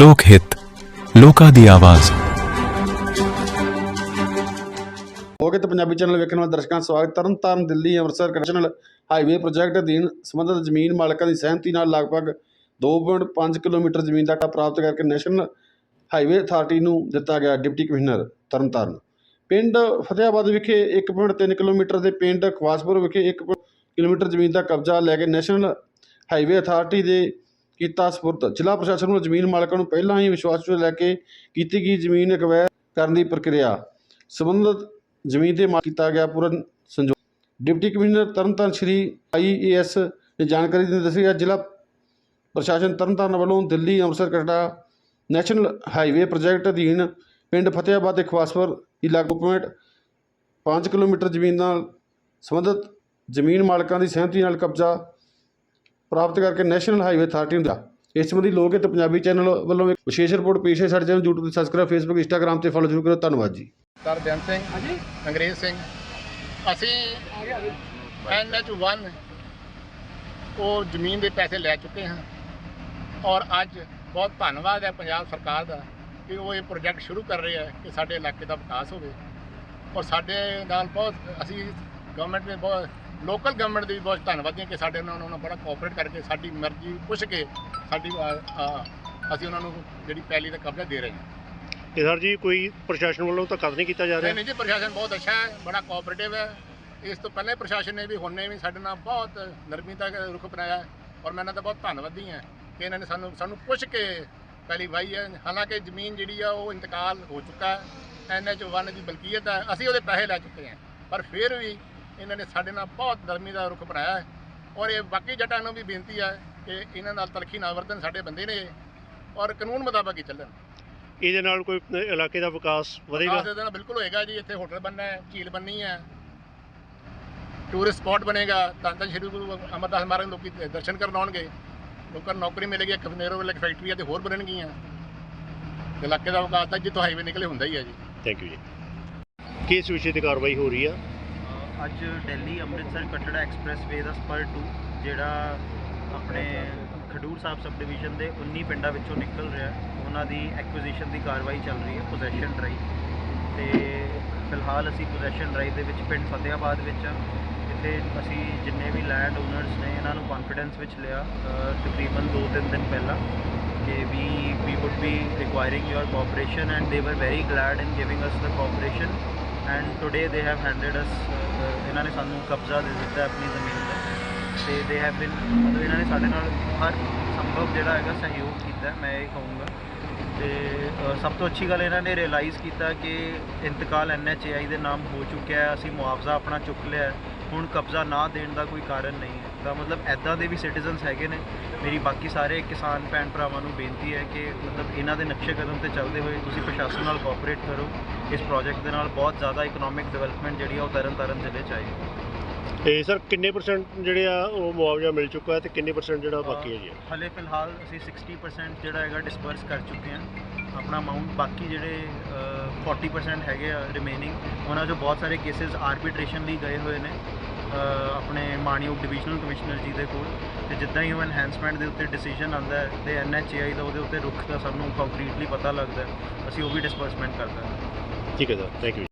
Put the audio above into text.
ਲੋਕ ਹਿੱਤ, ਲੋਕਾਂ ਦੀ ਆਵਾਜ਼। ਹੋਗੇ ਪੰਜਾਬੀ ਚੈਨਲ ਵੇਖਣ ਵਾਲੇ ਦਰਸ਼ਕਾਂ ਦਾ ਸਵਾਗਤ। Tarn Taran Delhi Amritsar national highway project ਅਧੀਨ ਸੰਬੰਧਿਤ ਜ਼ਮੀਨ ਮਾਲਕਾਂ ਦੀ ਸਹਿਮਤੀ ਨਾਲ ਲਗਭਗ 2.5 ਕਿਲੋਮੀਟਰ ਜ਼ਮੀਨ ਦਾ ਪ੍ਰਾਪਤ ਕਰਕੇ ਨੈਸ਼ਨਲ ਹਾਈਵੇ ਅਥਾਰਟੀ ਨੂੰ ਦਿੱਤਾ ਗਿਆ ਡਿਪਟੀ ਕਮਿਸ਼ਨਰ ਤਰਨਤਾਰਨ। ਪਿੰਡ ਫਤਿਆਬਾਦ ਵਿਖੇ 1.3 ਕਿਲੋਮੀਟਰ ਦੇ ਪਿੰਡ ਖਵਾਸਪੁਰ ਵਿਖੇ 1 ਕਿਲੋਮੀਟਰ ਜ਼ਮੀਨ ਦਾ ਕਬਜ਼ਾ ਲੈ ਕੇ ਨੈਸ਼ਨਲ ਹਾਈਵੇ ਅਥਾਰਟੀ ਦੇ ਕੀਤਾ ਸਪੁਰਦ। ਜ਼ਿਲ੍ਹਾ ਪ੍ਰਸ਼ਾਸਨ ਵੱਲੋਂ ਜ਼ਮੀਨ ਮਾਲਕਾਂ ਨੂੰ ਪਹਿਲਾਂ ਹੀ ਵਿਸ਼ਵਾਸ ਵਿੱਚ ਲੈ ਕੇ ਕੀਤੀ ਗਈ ਜ਼ਮੀਨ ਅਕਵਾਇਰ ਕਰਨ ਦੀ ਪ੍ਰਕਿਰਿਆ। ਸੰਬੰਧਿਤ ਜ਼ਮੀਨ ਦੇ ਮਾਲਕ ਕੀਤਾ ਗਿਆ ਪੂਰਨ ਸੰਜੋਗ deputy commissioner Tarn Taran Shri IAS ਨੇ ਜਾਣਕਾਰੀ ਦਿੰਦੇ ਦੱਸਿਆ ਜ਼ਿਲ੍ਹਾ ਪ੍ਰਸ਼ਾਸਨ ਤਰਨਤਾਰਨ ਵੱਲੋਂ Delhi, Amritsar Katra national highway project ਅਧੀਨ ਪਿੰਡ ਫਤਿਆਬਾਦ ਤੇ ਖਵਾਸਪੁਰ ਇਲਾਕੇ ਪੁਆਇੰਟ 5 ਕਿਲੋਮੀਟਰ ਜ਼ਮੀਨ ਨਾਲ ਸੰਬੰਧਿਤ ਜ਼ਮੀਨ ਮਾਲਕਾਂ ਦੀ ਸਹਿਮਤੀ ਨਾਲ ਕਬਜ਼ਾ ਪ੍ਰਾਪਤ ਕਰਕੇ ਨੈਸ਼ਨਲ ਹਾਈਵੇ ਅਥਾਰਟੀ ਨੂੰ ਦਿੱਤਾ ਇਸ ਸੰਬੰਧੀ ਲੋਕ ਹਿੱਤ ਪੰਜਾਬੀ ਚੈਨਲ ਵੱਲੋਂ ਇੱਕ ਵਿਸ਼ੇਸ਼ ਰਿਪੋਰਟ ਪੇਸ਼ ਹੈ। ਸਾਡੇ ਚੈਨਲ YouTube ਤੇ ਸਬਸਕ੍ਰਾਈਬ Facebook Instagram ਤੇ ਫੋਲੋ ਜ਼ਰੂਰ ਕਰੋ। ਧੰਨਵਾਦ ਜੀ। ਸਰਦਨ ਸਿੰਘ। ਹਾਂਜੀ। ਅੰਗਰੇਜ਼ ਸਿੰਘ। ਅਸੀਂ ਐਨਐਚ 1 ਉਹ ਜ਼ਮੀਨ ਦੇ ਪੈਸੇ ਲੈ ਚੁੱਕੇ ਹਾਂ। ਔਰ ਅੱਜ ਬਹੁਤ ਧੰਨਵਾਦ ਹੈ ਪੰਜਾਬ ਸਰਕਾਰ ਦਾ ਕਿ ਉਹ ਇਹ ਪ੍ਰੋਜੈਕਟ ਸ਼ੁਰੂ ਕਰ ਰਹੇ ਹੈ ਕਿ ਸਾਡੇ ਇਲਾਕੇ ਦਾ ਵਿਕਾਸ ਹੋਵੇ। ਔਰ ਸਾਡੇ ਨਾਲ ਬਹੁਤ ਅਸੀਂ ਗਵਰਨਮੈਂਟ ਦੇ ਬਹੁਤ ਲੋਕਲ ਗਵਰਨਮੈਂਟ ਦੇ ਵੀ ਬਹੁਤ ਧੰਨਵਾਦੀ ਹਾਂ ਕਿ ਸਾਡੇ ਨਾਲ ਉਹਨਾਂ ਨਾਲ ਬੜਾ ਕੋਆਪਰੇਟ ਕਰਕੇ ਸਾਡੀ ਮਰਜ਼ੀ ਪੁੱਛ ਕੇ ਸਾਡੀ ਅਸੀਂ ਉਹਨਾਂ ਨੂੰ ਜਿਹੜੀ ਪਹਿਲੀ ਦਾ ਕਬਜ਼ਾ ਦੇ ਰਹੇ ਹਾਂ। ਤੇ ਸਰ ਜੀ ਕੋਈ ਪ੍ਰਸ਼ਾਸਨ ਵੱਲੋਂ ਤਾਂ ਕਦ ਨਹੀਂ ਕੀਤਾ ਜਾ ਨਹੀਂ ਰਿਹਾ? ਨਹੀਂ ਜੀ ਪ੍ਰਸ਼ਾਸਨ ਬਹੁਤ ਅੱਛਾ ਹੈ ਬੜਾ ਕੋਆਪਰੇਟਿਵ ਹੈ। ਇਸ ਤੋਂ ਪਹਿਲੇ ਪ੍ਰਸ਼ਾਸਨ ਨੇ ਵੀ ਹੁਣੇ ਵੀ ਸਾਡੇ ਨਾਲ ਬਹੁਤ ਨਰਮੀ ਤੱਕ ਰੁਖ ਅਪਣਾਇਆ ਹੈ ਔਰ ਮੈਂ ਇਹਨਾਂ ਦਾ ਬਹੁਤ ਧੰਨਵਾਦੀ ਹਾਂ ਕਿ ਇਹਨਾਂ ਨੇ ਸਾਨੂੰ ਸਾਨੂੰ ਪੁੱਛ ਕੇ ਪਹਿਲੀ ਵਾਈ ਹੈ। ਹਾਲਾਂਕਿ ਜ਼ਮੀਨ ਜਿਹੜੀ ਆ ਉਹ ਇੰਤਕਾਲ ਹੋ ਚੁੱਕਾ ਹੈ। ਐਨਐਚ 1 ਦੀ ਬਲਕੀਅਤ ਹੈ। ਅਸੀਂ ਉਹਦੇ ਪੈਸੇ ਲੈ ਚੁੱਕੇ ਹਾਂ। ਪਰ ਫਿਰ ਵੀ ਇਹਨਾਂ ਨੇ ਸਾਡੇ ਨਾਲ ਬਹੁਤ ਨਰਮੀ ਦਾ ਰੁਖ ਅਪਣਾਇਆ ਹੈ। ਔਰ ਇਹ ਬਾਕੀ ਜੱਟਾਂ ਨੂੰ ਵੀ ਬੇਨਤੀ ਹੈ ਕਿ ਇਹਨਾਂ ਨਾਲ ਤਲਖੀ ਨਾ ਵਰਤਣ ਸਾਡੇ ਬੰਦੇ ਨੇ ਔਰ ਕਾਨੂੰਨ ਮੁਤਾਬਕ ਹੀ ਚੱਲਣ। ਇਹਦੇ ਨਾਲ ਕੋਈ ਇਲਾਕੇ ਦਾ ਵਿਕਾਸ ਵਧੇਗਾ? ਇਹਦੇ ਨਾਲ ਬਿਲਕੁਲ ਹੋਏਗਾ ਜੀ। ਇੱਥੇ ਹੋਟਲ ਬਣਨਾ ਹੈ ਝੀਲ ਬਣਨੀ ਹੈ। ਟੂਰਿਸਟ ਸਪੌਟ ਬਣੇਗਾ। ਤਾਂ ਤਾਂ ਸ਼੍ਰੀ ਗੁਰੂ ਅਮਰਦਾਸ ਮਹਾਰਾਜ ਲੋਕੀ ਦਰਸ਼ਨ ਕਰਨ ਆਉਣਗੇ। ਲੋਕਾਂ ਨੂੰ ਨੌਕਰੀ ਮਿਲੇਗੀ ਇੱਕ ਨੇਰੋ ਵਾਲੇ ਫੈਕਟਰੀਆਂ ਤੇ ਹੋਰ ਬਣਨਗੀਆਂ। ਇਲਾਕੇ ਦਾ ਵਿਕਾਸ ਤਾਂ ਜਿੱਥੋਂ ਹਾਈਵੇ ਨਿਕਲੇ ਹੁੰਦਾ ਹੀ ਹੈ ਜੀ। ਥੈਂਕ ਯੂ ਜੀ। ਕਿਸ ਵਿਸ਼ੇ ਤੇ ਕਾਰਵਾਈ ਹੋ ਰਹੀ ਆ? ਅੱਜ ਦਿੱਲੀ ਅੰਮ੍ਰਿਤਸਰ ਕਟੜਾ ਐਕਸਪ੍ਰੈਸਵੇ ਦਾ ਸਪਰ 2 ਜਿਹੜਾ ਆਪਣੇ ਖਡੂਰ ਸਾਹਿਬ ਸਬ ਡਿਵੀਜ਼ਨ ਦੇ 19 ਪਿੰਡਾਂ ਵਿੱਚੋਂ ਨਿਕਲ ਰਿਹਾ ਉਹਨਾਂ ਦੀ ਐਕੁਜੀਸ਼ਨ ਦੀ ਕਾਰਵਾਈ ਚੱਲ ਰਹੀ ਹੈ ਪੋਜੈਸ਼ਨ ਡਰਾਈਵ ਤੇ ਫਿਲਹਾਲ ਅਸੀਂ ਪੋਜੈਸ਼ਨ ਡਰਾਈਵ ਦੇ ਵਿੱਚ ਪਿੰਡ ਫਤਿਆਬਾਦ ਵਿੱਚ ਹਾਂ। ਇੱਥੇ ਅਸੀਂ ਜਿੰਨੇ ਵੀ ਲੈਂਡ ਓਨਰਸ ਨੇ ਇਹਨਾਂ ਨੂੰ ਕੌਨਫੀਡੈਂਸ ਵਿੱਚ ਲਿਆ ਤਕਰੀਬਨ 2-3 ਦਿਨ ਪਹਿਲਾਂ ਕਿ ਵੀ we would be requiring your cooperation and they were very glad in giving us the cooperation and today they have handed us uh, ਇਹਨਾਂ ਨੇ ਸਾਨੂੰ ਕਬਜ਼ਾ ਦੇ ਦਿੱਤਾ ਆਪਣੀ ਜ਼ਮੀਨ ਤੇ ਤੇ ਦੇ ਹੈਵ ਬਿਨ ਮਤਲਬ ਇਹਨਾਂ ਨੇ ਸਾਡੇ ਨਾਲ ਹਰ ਸੰਭਵ ਜਿਹੜਾ ਹੈਗਾ ਸਹਿਯੋਗ ਕੀਤਾ, ਮੈਂ ਇਹ ਕਹੂੰਗਾ। ਤੇ ਸਭ ਤੋਂ ਅੱਛੀ ਗੱਲ ਇਹਨਾਂ ਨੇ ਰਿਅਲਾਈਜ਼ ਕੀਤਾ ਕਿ ਇੰਤਕਾਲ ਐਨਐਚਏਆਈ ਦੇ ਨਾਮ ਹੋ ਚੁੱਕਿਆ ਹੈ, ਅਸੀਂ ਮੁਆਵਜ਼ਾ ਆਪਣਾ ਚੁੱਕ ਲਿਆ ਹੁਣ ਕਬਜ਼ਾ ਨਾ ਦੇਣ ਦਾ ਕੋਈ ਕਾਰਨ ਨਹੀਂ ਹੈ। ਤਾਂ ਮਤਲਬ ਐਦਾਂ ਦੇ ਵੀ ਸਿਟੀਜ਼ਨਸ ਹੈਗੇ ਨੇ। ਮੇਰੀ ਬਾਕੀ ਸਾਰੇ ਕਿਸਾਨ ਭੈਣ ਭਰਾਵਾਂ ਨੂੰ ਬੇਨਤੀ ਹੈ ਕਿ ਮਤਲਬ ਇਹਨਾਂ ਦੇ ਨਕਸ਼ੇ ਕਦਮ ਤੇ ਚੱਲਦੇ ਹੋਏ ਤੁਸੀਂ ਪ੍ਰਸ਼ਾਸਨ ਨਾਲ ਕੋਆਪਰੇਟ ਕਰੋ। ਇਸ ਪ੍ਰੋਜੈਕਟ ਦੇ ਨਾਲ ਬਹੁਤ ਜ਼ਿਆਦਾ ਇਕਨੋਮਿਕ ਡਿਵੈਲਪਮੈਂਟ ਜਿਹੜੀ ਆ ਉਹ ਤਰਨ ਤਾਰਨ ਜ਼ਿਲ੍ਹੇ 'ਚ ਆਏਗੀ ਤੇ ਸਰ ਕਿੰਨੇ ਪਰਸੈਂਟ ਜਿਹੜੇ ਆ ਉਹ ਮੁਆਵਜ਼ਾ ਮਿਲ ਚੁੱਕਾ ਹੈ ਤੇ ਕਿੰਨੇ ਪਰਸੈਂਟ ਜਿਹੜਾ ਬਾਕੀ ਹੈ ਜੀ? ਹਲੇ ਫਿਲਹਾਲ ਅਸੀਂ 60% ਜਿਹੜਾ ਹੈਗਾ ਡਿਸਪਰਸ ਕਰ ਚੁੱਕੇ ਹਾਂ। ਆਪਣਾ ਅਮਾਉਂਟ ਬਾਕੀ ਜਿਹੜੇ ਅ, 40% ਹੈਗੇ ਆ ਰਿਮੇਨਿੰਗ ਉਹਨਾਂ 'ਚੋਂ ਬਹੁਤ ਸਾਰੇ ਕੇਸਿਸ ਆਰਬਿਟ੍ਰੇਸ਼ਨ ਲਈ ਗਏ ਹੋਏ ਨੇ। ਆਪਣੇ ਮਾਨਯੋਗ ਡਿਵੀਜ਼ਨਲ ਕਮਿਸ਼ਨਰ ਜੀ ਦੇ ਕੋਲ। ਤੇ ਜਿੱਦਾਂ ਹੀ ਉਹ ਐਨਹਾਂਸਮੈਂਟ ਦੇ ਉੱਤੇ ਡਿਸੀਜਨ ਆਉਂਦਾ ਹੈ ਤੇ ਐਨਐਚਏਆਈ ਦਾ ਉਹਦੇ ਉੱਤੇ ਰੁੱਖ ਦਾ ਸਾਨੂੰ ਕੰਕਰੀਟਲੀ ਪਤਾ ਲੱਗਦਾ ਅਸੀਂ ਉਹ ਵੀ ਡਿਸਪਰਸਮੈਂਟ ਕਰਦਾ ਠੀਕ ਹੈ ਸਰ ਥੈਂਕ ਯੂ